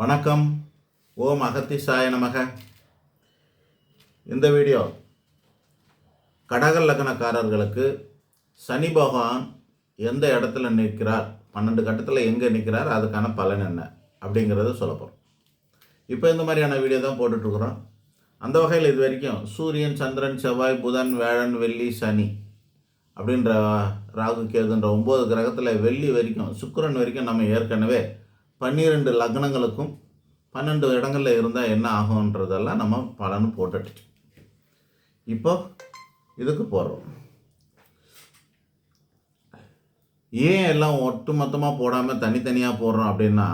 வணக்கம். ஓம் அகத்திசாய நமக. இந்த வீடியோ கடக லக்னக்காரர்களுக்கு சனி பகவான் எந்த இடத்துல நிற்கிறார் பன்னெண்டு கட்டத்தில் எங்கே நிற்கிறார் அதுக்கான பலன் என்ன அப்படிங்கிறத சொல்ல போகிறோம் இப்போ இந்த மாதிரியான வீடியோ தான் போட்டுட்ருக்குறோம். அந்த வகையில் இது வரைக்கும் சூரியன் சந்திரன் செவ்வாய் புதன் வேழன் வெள்ளி சனி அப்படின்ற ராகு கேதுன்ற ஒம்பது கிரகத்தில் வெள்ளி வரைக்கும் சுக்கரன் வரைக்கும் நம்ம ஏற்கனவே பன்னிரெண்டு லக்னங்களுக்கும் பன்னெண்டு இடங்களில் இருந்தால் என்ன ஆகுன்றதெல்லாம் நம்ம பலன் போட்டுட்டு. இப்போ இதுக்கு போகிறோம் ஏன் எல்லாம் ஒட்டு மொத்தமாக போடாமல் தனித்தனியாக போடுறோம் அப்படின்னா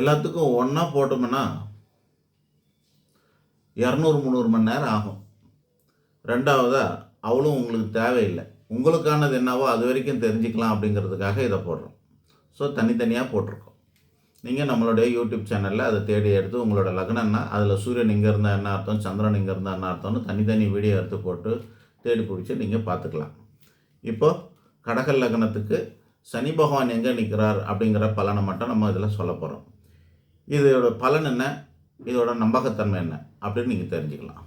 எல்லாத்துக்கும் ஒன்றா போட்டோம்னா இரநூறு முந்நூறு மணி நேரம் ஆகும். ரெண்டாவதாக அவளும் உங்களுக்கு தேவையில்லை. உங்களுக்கானது என்னவோ அது வரைக்கும் தெரிஞ்சுக்கலாம் அப்படிங்கிறதுக்காக இதை போடுறோம். ஸோ தனித்தனியாக போட்டிருக்கோம். நீங்கள் நம்மளுடைய யூடியூப் சேனலில் அதை தேடி எடுத்து உங்களோட லக்னம்னா அதில் சூரியன் இங்கே இருந்தால் என்ன அர்த்தம் சந்திரன் இங்கே இருந்தால் என்ன அர்த்தம்னு தனித்தனி வீடியோ எடுத்து போட்டு தேடி பிடிச்சி நீங்கள் பார்த்துக்கலாம். இப்போது கடக லக்னத்துக்கு சனி பகவான் எங்கே நிற்கிறார் அப்படிங்கிற பலனை மட்டும் நம்ம இதில் சொல்ல போகிறோம் இதோட பலன் என்ன? இதோட நம்பகத்தன்மை என்ன? அப்படின்னு நீங்கள் தெரிஞ்சுக்கலாம்.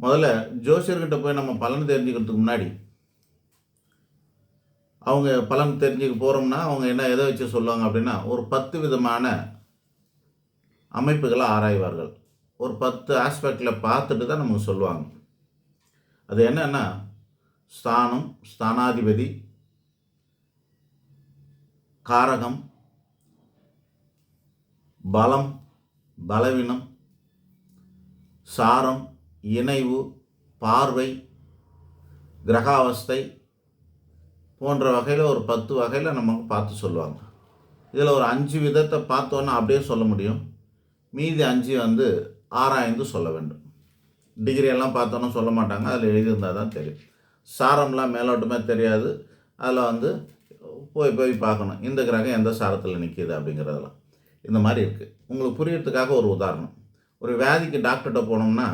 முதல்ல ஜோசியர்கிட்ட போய் நம்ம பலன் தெரிஞ்சுக்கிறதுக்கு முன்னாடி அவங்க பலன் தெரிஞ்சுக்க போகிறோம்னா அவங்க என்ன எதை வச்சு சொல்லுவாங்க அப்படின்னா ஒரு பத்து விதமான அமைப்புகளை ஆராய்வார்கள். ஒரு பத்து ஆஸ்பெக்டில் பார்த்துட்டு தான் நமக்கு சொல்லுவாங்க. அது என்னென்னா ஸ்தானம் ஸ்தானாதிபதி காரகம் பலம் பலவீனம் சாரம் இணைவு பார்வை கிரகாவஸ்தை போன்ற வகையில் ஒரு பத்து வகையில் நமக்கு பார்த்து சொல்லுவாங்க. இதில் ஒரு அஞ்சு விதத்தை பார்த்தோன்னா அப்படியே சொல்ல முடியும். மீதி அஞ்சு வந்து ஆராய்ந்து சொல்ல வேண்டும். டிகிரி எல்லாம் பார்த்தோன்னா சொல்ல மாட்டாங்க. அதில் எழுதியிருந்தால் தான் தெரியும். சாரம்லாம் மேலோட்டமே தெரியாது. அதில் வந்து போய் போய் பார்க்கணும். இந்த கிரகம் எந்த சாரத்தில் நிற்கிது அப்படிங்கிறதெல்லாம். இந்த மாதிரி இருக்குது உங்களுக்கு புரியறதுக்காக ஒரு உதாரணம். ஒரு வியாதிக்கு டாக்டர்கிட்ட போனோம்னா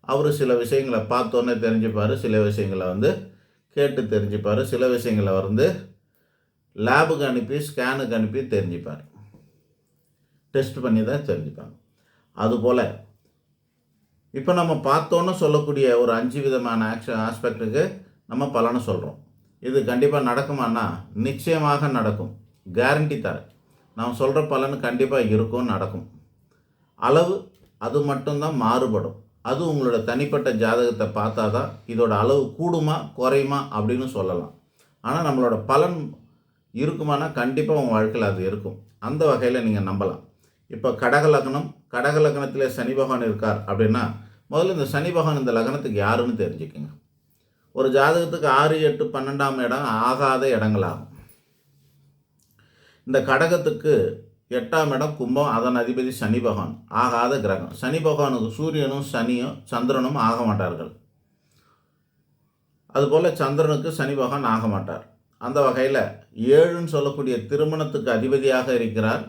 அவர் சில விஷயங்களை பார்த்தோன்னே தெரிஞ்சுப்பார். சில விஷயங்களை வந்து கேட்டு தெரிஞ்சுப்பார். சில விஷயங்களை வந்து லேபுக்கு அனுப்பி ஸ்கேனுக்கு அனுப்பி தெரிஞ்சுப்பார். டெஸ்ட் பண்ணி தான் தெரிஞ்சுப்பாங்க. அதுபோல் இப்போ நம்ம பார்த்தோன்னு சொல்லக்கூடிய ஒரு அஞ்சு விதமான ஆக்ஷன் ஆஸ்பெக்ட்டுக்கு நம்ம பலனை சொல்கிறோம் இது கண்டிப்பாக நடக்குமான்னா நிச்சயமாக நடக்கும். கேரண்டி தரேன். நான் சொல்கிற பலன் கண்டிப்பாக இருக்கும் நடக்கும். அளவு அது மட்டும்தான் மாறுபடும். அது உங்களோட தனிப்பட்ட ஜாதகத்தை பார்த்தா தான் இதோட அளவு கூடுமா குறையுமா அப்படின்னு சொல்லலாம். ஆனால் நம்மளோட பலன் இருக்குமானா கண்டிப்பாக உங்கள் வாழ்க்கையில் அது இருக்கும். அந்த வகையில் நீங்கள் நம்பலாம். இப்போ கடக லக்னம் கடக லக்னத்தில் சனி பகவான் இருக்கார் அப்படின்னா முதல்ல இந்த சனி பகவான் இந்த லக்னத்துக்கு யாருன்னு தெரிஞ்சுக்கோங்க. ஒரு ஜாதகத்துக்கு ஆறு எட்டு பன்னெண்டாம் இடம் ஆகாத இடங்களாகும். இந்த கடகத்துக்கு எட்டாம் இடம் கும்பம் அதன் அதிபதி சனி பகவான். ஆகாத கிரகம். சனி பகவானுக்கு சூரியனும் சனியும் சந்திரனும் ஆக மாட்டார்கள். அதுபோல் சந்திரனுக்கு சனி பகவான் ஆக மாட்டார். அந்த வகையில் ஏழுன்னு சொல்லக்கூடிய திருமணத்துக்கு அதிபதியாக இருக்கிறார்.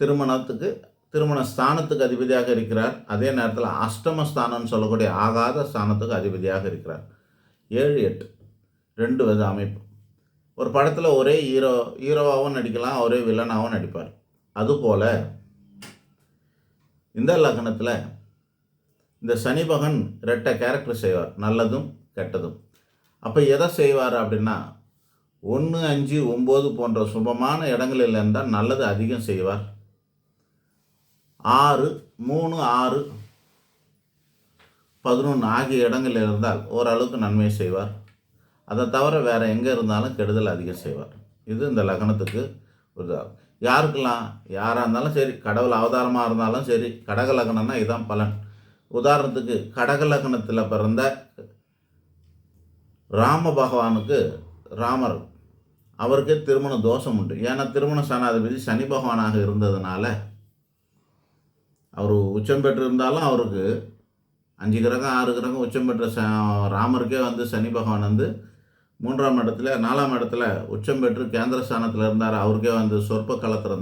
திருமணத்துக்கு திருமண ஸ்தானத்துக்கு அதிபதியாக இருக்கிறார். அதே நேரத்தில் அஷ்டம ஸ்தானம்னு சொல்லக்கூடிய ஆகாத ஸ்தானத்துக்கு அதிபதியாக இருக்கிறார். ஏழு எட்டு. ரெண்டு வித அமைப்பு. ஒரு படத்தில் ஒரே ஹீரோ ஹீரோவாகவும் நடிக்கலாம் ஒரே வில்லனாகவும் நடிப்பார். அதுபோல் இந்த லக்னத்தில் இந்த சனி பகன் ரெட்டை கேரக்டர் செய்வார். நல்லதும் கெட்டதும். அப்போ எதை செய்வார் அப்படின்னா ஒன்று அஞ்சு ஒம்பது போன்ற சுபமான இடங்களில் இருந்தால் நல்லது அதிகம் செய்வார். ஆறு மூணு ஆறு பதினொன்று ஆகிய இடங்களில் இருந்தால் ஓரளவுக்கு நன்மை செய்வார். அதை தவிர வேறு எங்கே இருந்தாலும் கெடுதல் அதிகம் செய்வார். இது இந்த லக்னத்துக்கு ஒரு யாருக்கெல்லாம் யாராக இருந்தாலும் சரி கடவுள் அவதாரமாக இருந்தாலும் சரி கடக லக்னம்னா இதுதான் பலன். உதாரணத்துக்கு கடக லக்னத்தில் பிறந்த ராம பகவானுக்கு ராமர் அவருக்கே திருமண தோஷம் உண்டு. ஏன்னா திருமண சனாதிபதி சனி பகவானாக இருந்ததுனால அவர் உச்சம் பெற்று இருந்தாலும் அவருக்கு அஞ்சு கிரகம் ஆறு கிரகம் உச்சம் பெற்ற ச ராமருக்கே வந்து சனி பகவான் வந்து மூன்றாம் இடத்துல நாலாம் இடத்துல உச்சம் பெற்று கேந்திர ஸ்தானத்தில் இருந்தார். அவருக்கே வந்து சொற்ப களத்தில்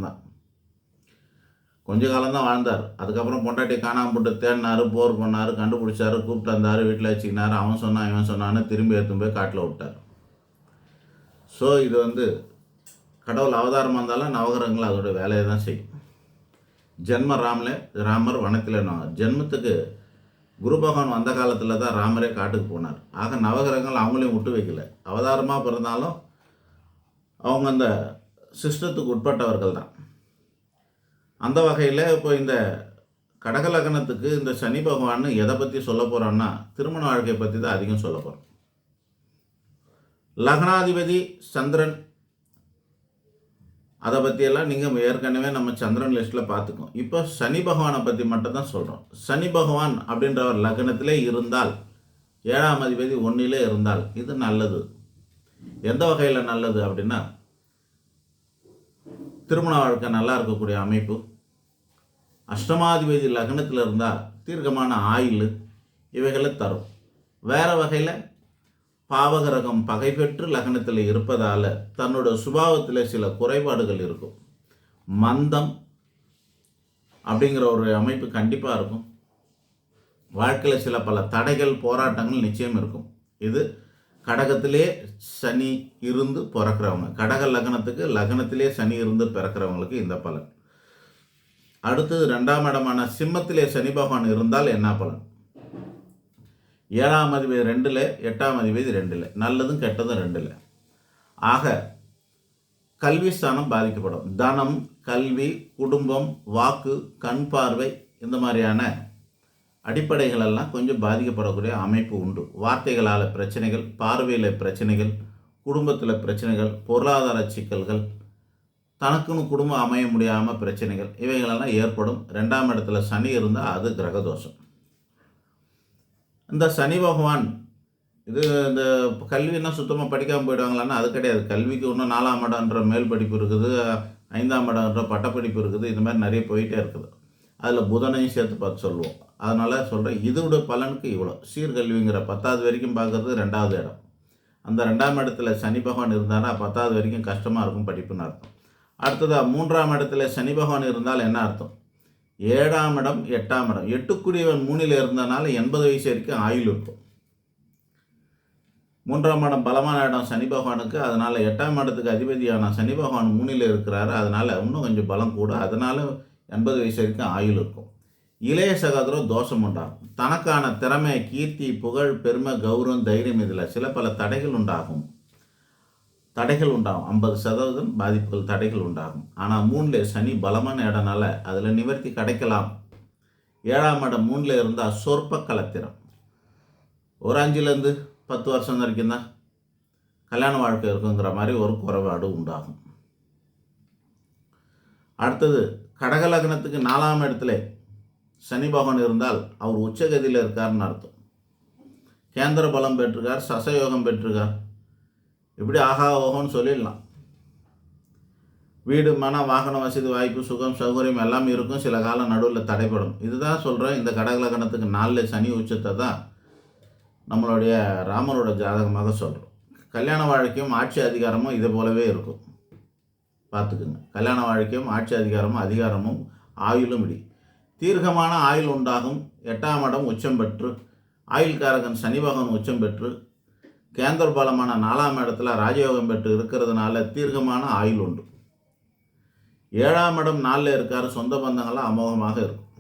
கொஞ்ச காலம்தான் வாழ்ந்தார். அதுக்கப்புறம் பொண்டாட்டி காணாமல் போட்டு தேடினார் போர் பண்ணார் கண்டுபிடிச்சாரு கூப்பிட்டு வந்தார் வீட்டில் வச்சுக்கினார். அவன் சொன்னான் இவன் சொன்னான்னு திரும்பி எடுத்துன்னு போய் காட்டில் விட்டார். ஸோ இது வந்து கடவுள் அவதாரமாக இருந்தாலும் நவகிரகங்கள் அதோடய வேலையை தான் செய்யும். ஜென்ம ராமில் ராமர் வனத்தில் ஜென்மத்துக்கு குரு பகவான் வந்த காலத்தில் தான் ராமரே காட்டுக்கு போனார். ஆக நவகிரகங்கள் அவங்களையும் விட்டு வைக்கல. அவதாரமாக பிறந்தாலும் அவங்க அந்த சிஸ்டத்துக்கு உட்பட்டவர்கள் தான். அந்த வகையில் இப்போ இந்த கடக லக்னத்துக்கு இந்த சனி பகவான் எதை பற்றி சொல்ல போகிறோன்னா திருமண வாழ்க்கையை பற்றி தான் அதிகம் சொல்ல போகிறோம் லக்னாதிபதி சந்திரன் அதை பற்றியெல்லாம் நீங்கள் ஏற்கனவே நம்ம சந்திரன் லிஸ்ட்டில் பார்த்துக்கோம் இப்போ சனி பகவானை பற்றி மட்டும் தான் சொல்கிறோம் சனி பகவான் அப்படின்றவர் லக்னத்திலே இருந்தால் ஏழாம் அதிபதி ஒன்றிலே இருந்தால் இது நல்லது. எந்த வகையில் நல்லது அப்படின்னா திருமண வாழ்க்கை நல்லா இருக்கக்கூடிய அமைப்பு. அஷ்டமாதிபதி லக்னத்தில் இருந்தால் தீர்க்கமான ஆயில் இவைகளை தரும். வேறு வகையில் பாவகிரகம் பகை பெற்று லக்னத்தில் இருப்பதால் தன்னோட சுபாவத்தில் சில குறைபாடுகள் இருக்கும். மந்தம் அப்படிங்கிற ஒரு அமைப்பு கண்டிப்பாக இருக்கும். வாழ்க்கையில் சில பல தடைகள் போராட்டங்கள் நிச்சயம் இருக்கும். இது கடகத்திலே சனி இருந்து பிறக்கிறவங்க. கடக லக்னத்துக்கு லக்னத்திலே சனி இருந்து பிறக்கிறவங்களுக்கு இந்த பலன். அடுத்தது ரெண்டாம் இடமான சிம்மத்திலே சனி பகவான் இருந்தால் என்ன பலன்? ஏழாம் அதிபதி ரெண்டில் எட்டாம் அதிபதி ரெண்டில். நல்லதும் கெட்டதும் ரெண்டில். ஆக கல்வி ஸ்தானம் பாதிக்கப்படும். தனம் கல்வி குடும்பம் வாக்கு கண் பார்வை இந்த மாதிரியான அடிப்படைகளெல்லாம் கொஞ்சம் பாதிக்கப்படக்கூடிய அமைப்பு உண்டு. வார்த்தைகளால் பிரச்சனைகள் பார்வையில் பிரச்சனைகள் குடும்பத்தில் பிரச்சனைகள் பொருளாதார சிக்கல்கள் தனக்குன்னு குடும்பம் அமைய முடியாமல் பிரச்சனைகள் இவைகளெல்லாம் ஏற்படும். ரெண்டாம் இடத்துல சனி இருந்தால் அது கிரகதோஷம். இந்த சனி பகவான் இது இந்த கல்வின்னா சுத்தமாக படிக்காமல் போயிடுவாங்களான்னா அது கிடையாது. கல்விக்கு இன்னும் நாலாம் இடம்ன்ற மேல் படிப்பு இருக்குது ஐந்தாம் இடம்ன்ற பட்டப்படிப்பு இருக்குது இந்த மாதிரி நிறைய போயிட்டே இருக்குது. அதில் புதனையும் சேர்த்து பார்த்து சொல்லுவோம். அதனால் சொல்கிறேன் இதோட பலனுக்கு இவ்வளோ சீர்கல்விங்கிற பத்தாவது வரைக்கும் பார்க்குறது ரெண்டாவது இடம். அந்த ரெண்டாம் இடத்துல சனி பகவான் இருந்தானா பத்தாவது வரைக்கும் கஷ்டமாக இருக்கும் படிப்புன்னு அர்த்தம். அடுத்ததாக மூன்றாம் இடத்துல சனி பகவான் இருந்தால் என்ன அர்த்தம்? ஏழாம் இடம் எட்டாம் இடம். எட்டுக்குடியவன் மூணில் இருந்தனால எண்பது வயசு வரைக்கும் ஆயுள் இருக்கும். மூன்றாம் இடம் பலமான இடம் சனி பகவானுக்கு. அதனால் எட்டாம் இடத்துக்கு அதிபதியான சனி பகவான் மூணில் இருக்கிறாரு. அதனால் இன்னும் கொஞ்சம் பலம் கூட. அதனால் எண்பது வயசு வரைக்கும் ஆயுள் இருக்கும். இளைய சகோதரம் தோஷம் உண்டாகும். தனக்கான திறமை கீர்த்தி புகழ் பெருமை கௌரவம் தைரியம் இதில் சில பல தடைகள் உண்டாகும். தடைகள் உண்டாகும். ஐம்பது சதவீதம் பாதிப்புகள் தடைகள் உண்டாகும். ஆனால் மூணில் சனி பலமான இடனால அதில் நிவர்த்தி கிடைக்கலாம். ஏழாம் இடம் மூணில் இருந்தால் சொற்ப கலத்திரம் ஒரு அஞ்சுலேருந்து பத்து வருஷம் வரைக்கும் தான் கல்யாண வாழ்க்கை இருக்குங்கிற மாதிரி ஒரு குறைபாடு உண்டாகும். அடுத்தது கடக லக்னத்துக்கு நாலாம் இடத்துல சனி பகவான் இருந்தால் அவர் உச்சகதியில் இருக்காருன்னு அர்த்தம். கேந்திர பலம் பெற்றிருக்கார் சசயோகம் பெற்றிருக்கார். இப்படி ஆகா ஓகோன்னு சொல்லிடலாம். வீடு மன வாகன வசதி வாய்ப்பு சுகம் சௌகரியம் எல்லாமே இருக்கும். சில காலம் நடுவில் தடைப்படும். இதுதான் சொல்கிறேன் இந்த கடகலக்கணத்துக்கு நாலில் சனி உச்சத்தை தான் நம்மளுடைய ராமரோட ஜாதகமாக சொல்கிறோம் கல்யாண வாழ்க்கையும் ஆட்சி அதிகாரமும் இது போலவே இருக்கும். பார்த்துக்குங்க. கல்யாண வாழ்க்கையும் ஆட்சி அதிகாரமும் அதிகாரமும் ஆயுளும் இடி. தீர்க்கமான ஆயுள் உண்டாகும். எட்டாம் இடம் உச்சம் பெற்று ஆயுள்காரகன் சனி பகவான் உச்சம் பெற்று கேந்திர பலமான நாலாம் இடத்துல ராஜயோகம் பெற்று இருக்கிறதுனால தீர்க்கமான ஆயுள் உண்டு. ஏழாம் இடம் நாளில் இருக்கார் சொந்த பந்தங்கள்லாம் அமோகமாக இருக்கும்.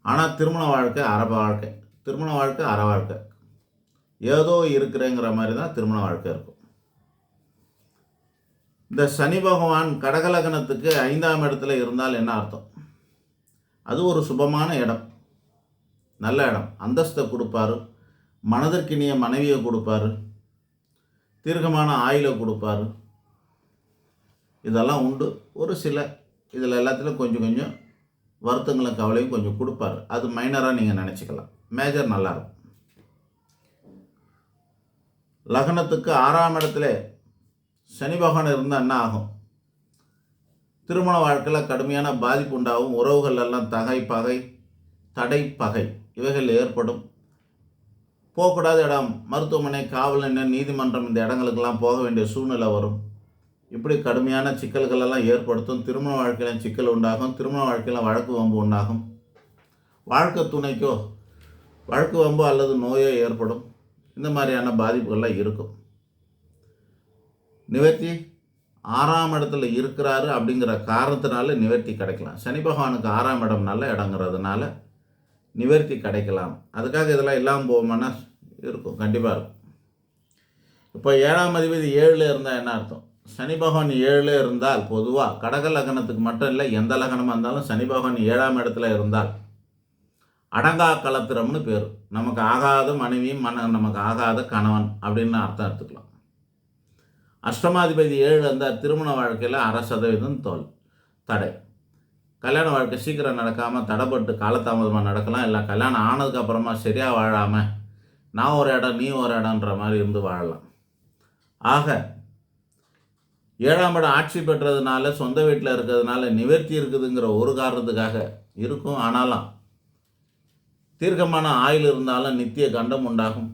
ஆனால் திருமண வாழ்க்கை அரப வாழ்க்கை. திருமண வாழ்க்கை அற வாழ்க்கை. ஏதோ இருக்கிறேங்கிற மாதிரி தான் திருமண வாழ்க்கை இருக்கும். இந்த சனி பகவான் கடகலகனத்துக்கு ஐந்தாம் இடத்துல இருந்தால் என்ன அர்த்தம்? அது ஒரு சுபமான இடம். நல்ல இடம். அந்தஸ்தை கொடுப்பாரு. மனதிற்கினிய மனைவியை கொடுப்பாரு. தீர்க்கமான ஆயிலை கொடுப்பாரு. இதெல்லாம் உண்டு. ஒரு சில இதில் எல்லாத்துலேயும் கொஞ்சம் கொஞ்சம் வருத்தங்களும் கவலையும் கொஞ்சம் கொடுப்பாரு. அது மைனராக நீங்கள் நினச்சிக்கலாம். மேஜர் நல்லாயிருக்கும் லக்னத்துக்கு ஆறாம் இடத்துல சனி பகவான் இருந்தால் என்ன ஆகும்? திருமண வாழ்க்கையில் கடுமையான பாதிப்பு உண்டாகும். உறவுகள் எல்லாம் தகை பகை தடை பகை இவைகள் ஏற்படும். போகக்கூடாத இடம். மருத்துவமனை காவல் நிலையம் நீதிமன்றம் இந்த இடங்களுக்கெல்லாம் போக வேண்டிய சூழ்நிலை வரும். இப்படி கடுமையான சிக்கல்களெல்லாம் ஏற்படுத்தும். திருமண வாழ்க்கையில் சிக்கல் உண்டாகும். திருமண வாழ்க்கையில் வழக்கு வம்பு உண்டாகும். வாழ்க்கை துணைக்கோ வழக்கு வம்போ அல்லது நோயோ ஏற்படும். இந்த மாதிரியான பாதிப்புகள்லாம் இருக்கும். நிவர்த்தி ஆறாம் இடத்துல இருக்கிறாரு அப்படிங்கிற காரணத்தினால நிவர்த்தி கிடைக்கலாம். சனி பகவானுக்கு ஆறாம் இடம் நல்ல இடங்கிறதுனால நிவர்த்தி கிடைக்கலாம். அதுக்காக இதெல்லாம் இல்லாமல் போவோம்னா இருக்கும். கண்டிப்பாக இருக்கும். இப்போ ஏழாம் அதிபதி ஏழில் இருந்தால் என்ன அர்த்தம்? சனி பகவான் ஏழில் இருந்தால் பொதுவாக கடக லக்னத்துக்கு மட்டும் இல்லை எந்த லக்னமாக இருந்தாலும் சனி பகவான் ஏழாம் இடத்துல இருந்தால் அடங்கா கலத்திரம்னு பேர். நமக்கு ஆகாத மனைவி மன நமக்கு ஆகாத கணவன் அப்படின்னு அர்த்தம் எடுத்துக்கலாம். அஷ்டமாதிபதி ஏழு இருந்தால் திருமண வாழ்க்கையில் அரை சதவீதம் தோல் தடை. கல்யாண வாழ்க்கை சீக்கிரம் நடக்காமல் தடைப்பட்டு காலதாமதமாக நடக்கலாம். இல்லை கல்யாணம் ஆனதுக்கப்புறமா சரியாக வாழாமல் நான் ஒரு இடம் நீ ஒரு இடம்ன்ற மாதிரி இருந்து வாழலாம். ஆக ஏழாம் இடம் ஆட்சி பெற்றதுனால சொந்த வீட்டில் இருக்கிறதுனால நிவர்த்தி இருக்குதுங்கிற ஒரு காரணத்துக்காக இருக்கும். ஆனாலும் தீர்க்கமான ஆயுள் இருந்தாலும் நித்திய கண்டம் உண்டாகும்.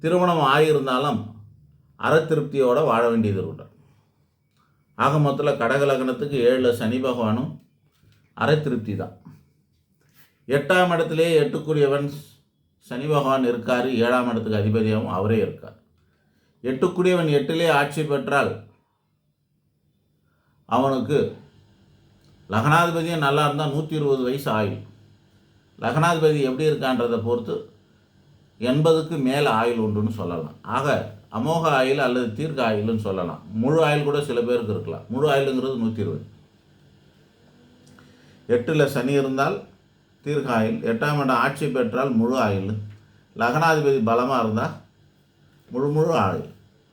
திருமணம் ஆகியிருந்தாலும் அறத்திருப்தியோடு வாழ வேண்டியது உண்டு. ஆக மொத்தத்தில் கடக லக்னத்துக்கு ஏழில் சனி பகவானும் அறத்திருப்தி தான். எட்டாம் இடத்துலேயே எட்டுக்குரியவன் சனி பகவான் இருக்கார் ஏழாம் இடத்துக்கு அதிபதியாகவும் அவரே இருக்கார். எட்டுக்குடியவன் எட்டிலே ஆட்சி பெற்றால் அவனுக்கு லக்னாதிபதியும் நல்லா இருந்தால் நூற்றி இருபது வயசு ஆயுள். லக்னாதிபதி எப்படி இருக்கான்றதை பொறுத்து எண்பதுக்கு மேலே ஆயுள் உண்டுன்னு சொல்லலாம். ஆக அமோக ஆயுள் அல்லது தீர்க்க ஆயுள்னு சொல்லலாம். முழு ஆயுள் கூட சில பேருக்கு இருக்கலாம். முழு ஆயுளுங்கிறது நூற்றி இருபது எட்டில் சனி இருந்தால் தீர்க்க ஆயுள். எட்டாம் இடம் ஆட்சி பெற்றால் முழு ஆயுள். லக்னாதிபதி பலமாக இருந்தால் முழு முழு ஆயுள்.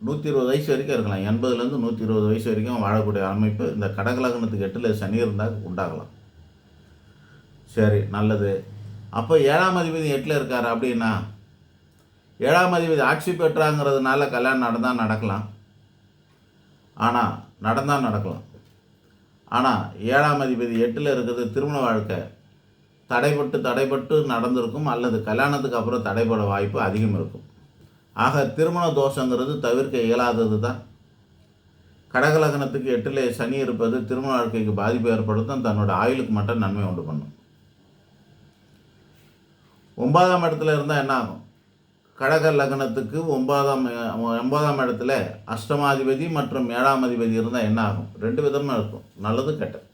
நூற்றி இருபது வயசு வரைக்கும் இருக்கலாம். எண்பதுலேருந்து நூற்றி இருபது வயசு வரைக்கும் வாழக்கூடிய அமைப்பு. இந்த கடக லக்னத்துக்கு எட்டில் சனி இருந்தால் உண்டாகலாம். சரி நல்லது. அப்போ ஏழாம் அதிபதி எட்டில் இருக்கார் அப்படின்னா ஏழாம் அதிபதி ஆட்சி பெற்றாங்கிறதுனால கல்யாணம் நடந்தால் நடக்கலாம். ஆனால் நடந்தால் நடக்கலாம். ஆனால் ஏழாம் அதிபதி எட்டில் இருக்கிறது திருமண வாழ்க்கை. தடைப்பட்டு தடைப்பட்டு நடந்திருக்கும் அல்லது கல்யாணத்துக்கு அப்புறம் தடைப்பட வாய்ப்பு அதிகம் இருக்கும். ஆக திருமண தோஷங்கிறது தவிர்க்க இயலாதது தான். கடகலகனத்துக்கு எட்டிலே சனி இருப்பது திருமண வாழ்க்கைக்கு பாதிப்பு ஏற்படுத்தும் தன்னோட ஆயுளுக்கு மட்டும் நன்மை உண்டு பண்ணும். ஒன்பதாம் இடத்துல இருந்தால் என்ன ஆகும்? கடக லக்னத்துக்கு ஒன்பதாம் ஒன்பதாம் இடத்துல அஷ்டமாதிபதி மற்றும் ஏழாம் அதிபதி இருந்தால் என்ன ஆகும்? ரெண்டு விதமாக இருக்கும். நல்லது கெட்டது.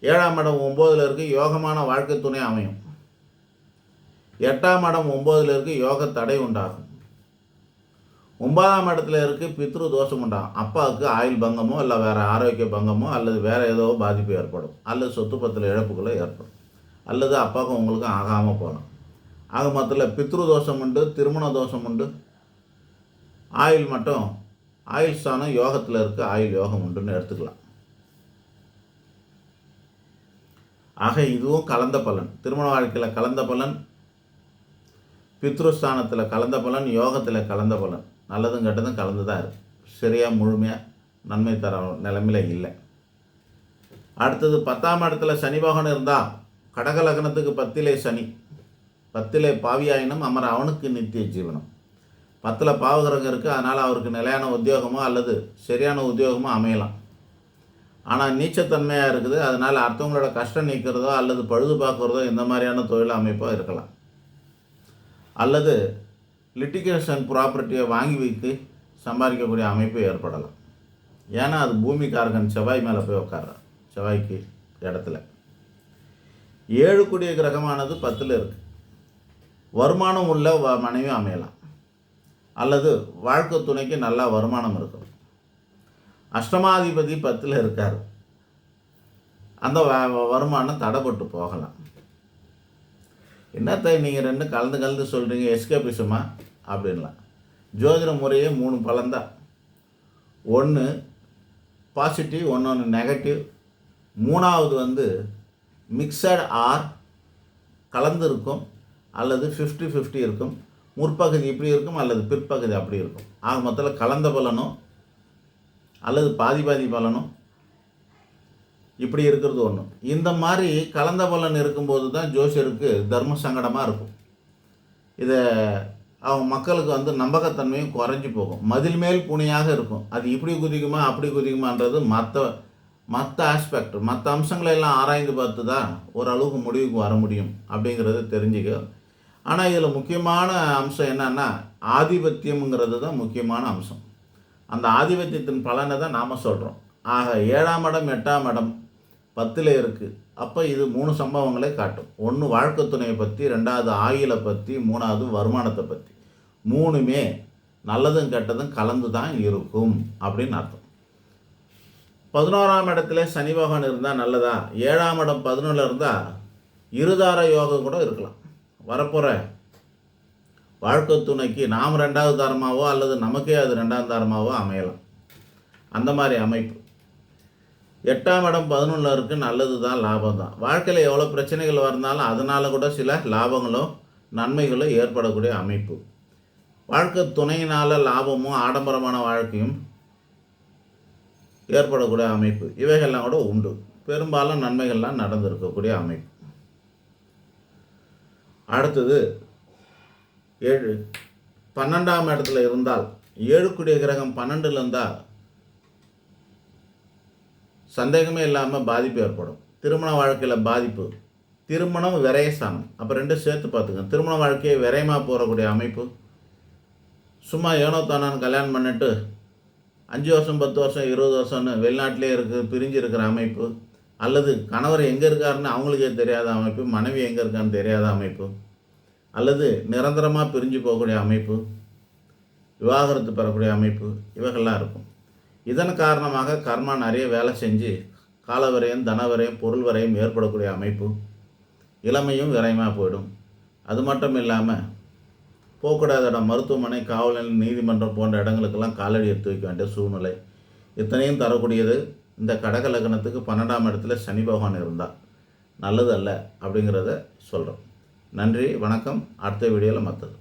ஏழாம் இடம் ஒம்போதில் இருக்கு யோகமான வாழ்க்கை துணை அமையும். எட்டாம் இடம் ஒம்போதில் இருக்கு யோக தடை உண்டாகும். ஒன்பதாம் இடத்துல இருக்கு பித்ரு தோஷம் உண்டாகும். அப்பாவுக்கு ஆயுள் பங்கமோ இல்லை வேறு ஆரோக்கிய பங்கமோ அல்லது வேறு ஏதோ பாதிப்பு ஏற்படும். அல்லது சொத்து பத்தில் இழப்புகளோ ஏற்படும். அல்லது அப்பாவுக்கும் உங்களுக்கும் ஆகாமல் போகலாம். ஆக மொத்தத்தில் பித்ரு தோஷம் உண்டு திருமண தோஷம் உண்டு. ஆயுள் மட்டும் ஆயுள் ஸ்தானம் யோகத்தில் இருக்க ஆயுள் யோகம் உண்டுன்னு எடுத்துக்கலாம். ஆக இதுவும் கலந்த பலன். திருமண வாழ்க்கையில் கலந்த பலன் பித்ருஸ்தானத்தில் கலந்த பலன் யோகத்தில் கலந்த பலன். நல்லதும் கெட்டதும் கலந்து தான் இருக்கு. சரியாக முழுமையாக நன்மை தர நிலைமையில் இல்லை. அடுத்தது பத்தாம் இடத்துல சனி பகவான் இருந்தால் கடக லக்னத்துக்கு பத்திலே சனி பத்திலே பாவியாயினும் அமர அவனுக்கு நித்திய ஜீவனம். பத்தில் பாவகிரகம் இருக்குது அதனால் அவருக்கு நிலையான உத்தியோகமோ அல்லது சரியான உத்தியோகமோ அமையலாம். ஆனால் நீச்சத்தன்மையாக இருக்குது. அதனால் அடுத்தவங்களோட கஷ்டம் நீக்கிறதோ அல்லது பழுது பார்க்குறதோ இந்த மாதிரியான தொழில் அமைப்போ இருக்கலாம். அல்லது லிட்டிகேஷன் ப்ராப்பர்ட்டியை வாங்கி வைத்து சம்பாதிக்கக்கூடிய அமைப்பு ஏற்படலாம். ஏன்னா அது பூமிக்காரகன் செவ்வாய் மேலே போய் உட்கார்றான் செவ்வாய்க்கு இடத்துல. ஏழு கூடிய கிரகமானது பத்தில் இருக்குது வருமானம் உள்ள வ மனைவி அமையலாம். அல்லது வாழ்க்கை துணைக்கு நல்லா வருமானம் இருக்கும். அஷ்டமாதிபதி பத்தில் இருக்கார். அந்த வ- வருமானம் தடைப்பட்டு போகலாம். என்னத்தை நீங்கள் ரெண்டு கலந்து கலந்து சொல்கிறீங்க எஸ்கேபிசமா? அப்படின்லாம். ஜோதிட முறையே மூணு பலன்தான் ஒன்று பாசிட்டிவ் ஒன்று நெகட்டிவ் மூணாவது வந்து மிக்சட் ஆர் கலந்து இருக்கும் அல்லது ஃபிஃப்டி ஃபிஃப்டி இருக்கும். முற்பகுதி இப்படி இருக்கும் அல்லது பிற்பகுதி அப்படி இருக்கும். ஆக மொத்தத்தில் கலந்த பலனும் அல்லது பாதி பாதி பலனும் இப்படி இருக்கிறது ஒன்று இந்த மாதிரி கலந்த பலன் இருக்கும்போது தான் ஜோசியருக்கு தர்ம சங்கடமாக இருக்கும். இதை அவங்க மக்களுக்கு வந்து நம்பகத்தன்மையும் குறைஞ்சி போகும். மதில் மேல் புனியாக இருக்கும். அது இப்படி குதிக்குமா அப்படி குதிக்குமான்றது மற்ற மற்ற ஆஸ்பெக்ட் மற்ற அம்சங்களை எல்லாம் ஆராய்ந்து பார்த்து தான் ஓரளவுக்கு முடிவுக்கு வர முடியும் அப்படிங்கிறத தெரிஞ்சுக்க. ஆனால் இதில் முக்கியமான அம்சம் என்னன்னா ஆதிபத்தியம்ங்கிறது தான் முக்கியமான அம்சம். அந்த ஆதிபத்தியத்தின் பலனை தான் நாம் சொல்கிறோம் ஆக ஏழாம் இடம் எட்டாம் இடம் பத்தில் இருக்குது அப்போ இது மூணு சம்பவங்களை காட்டும். ஒன்று வாழ்க்கை துணையை பற்றி ரெண்டாவது ஆயிலை பற்றி மூணாவது வருமானத்தை பற்றி மூணுமே நல்லதும் கெட்டதும் கலந்து தான் இருக்கும் அப்படின்னு அர்த்தம். பதினோராம் இடத்துல சனி பகவான் இருந்தால் நல்லதா? ஏழாம் இடம் பதினொன்றில் இருந்தால் இருதார யோகம் கூட இருக்கலாம். வரப்போகிற வாழ்க்கை துணைக்கு நாம் ரெண்டாவது தாரமாவோ அல்லது நமக்கே அது ரெண்டாம் தாரமாவோ அமையலாம். அந்த மாதிரி அமைப்பு. எட்டாம் இடம் பதினொன்றில் இருக்கு நல்லது தான் லாபம் தான். வாழ்க்கையில் எவ்வளோ பிரச்சனைகள் வந்தாலும் அதனால் கூட சில லாபங்களோ நன்மைகளோ ஏற்படக்கூடிய அமைப்பு. வாழ்க்கை துணையினால் லாபமும் ஆடம்பரமான வாழ்க்கையும் ஏற்படக்கூடிய அமைப்பு. இவைகள்லாம் கூட உண்டு. பெரும்பாலும் நன்மைகள்லாம் நடந்திருக்கக்கூடிய அமைப்பு. அடுத்தது ஏழு. பன்னெண்டாம் இடத்துல இருந்தால் ஏழுக்குடிய கிரகம் பன்னெண்டில் இருந்தால் சந்தேகமே இல்லாமல் பாதிப்பு ஏற்படும். திருமண வாழ்க்கையில் பாதிப்பு. திருமணம் விரயஸ்தானம். அப்போ ரெண்டும் சேர்த்து பார்த்துக்கோங்க. திருமண வாழ்க்கையை விரயமாக போகக்கூடிய அமைப்பு. சும்மா ஏனோ தானான்னு கல்யாணம் பண்ணிட்டு அஞ்சு வருஷம் பத்து வருஷம் இருபது வருஷம்னு வெளிநாட்டிலே இருக்குது பிரிஞ்சு இருக்கிற அமைப்பு. அல்லது கணவர் எங்கே இருக்காருன்னு அவங்களுக்கே தெரியாத அமைப்பு மனைவி எங்கே இருக்கான்னு தெரியாத அமைப்பு. அல்லது நிரந்தரமாக பிரிஞ்சு போகக்கூடிய அமைப்பு விவாகரத்து பெறக்கூடிய அமைப்பு இவைகள்லாம் இருக்கும். இதன் காரணமாக கர்மா நிறைய வேலை செஞ்சு காலவரையும் தனவரையும் பொருள் வரையும் ஏற்படக்கூடிய அமைப்பு இளமையும் விரைமாக போயிடும். அது மட்டும் இல்லாமல் போகக்கூடாத இடம் மருத்துவமனை காவல் நிலையம் நீதிமன்றம் போன்ற இடங்களுக்கெல்லாம் காலடி எடுத்து வைக்க வேண்டிய சூழ்நிலை. இத்தனையும் தரக்கூடியது இந்த கடக லக்னத்துக்கு பன்னெண்டாம் இடத்துல சனி பகவான் இருந்தால் நல்லது அல்ல அப்படிங்கிறத சொல்கிறோம் நன்றி வணக்கம். அடுத்த வீடியோவில் மற்றது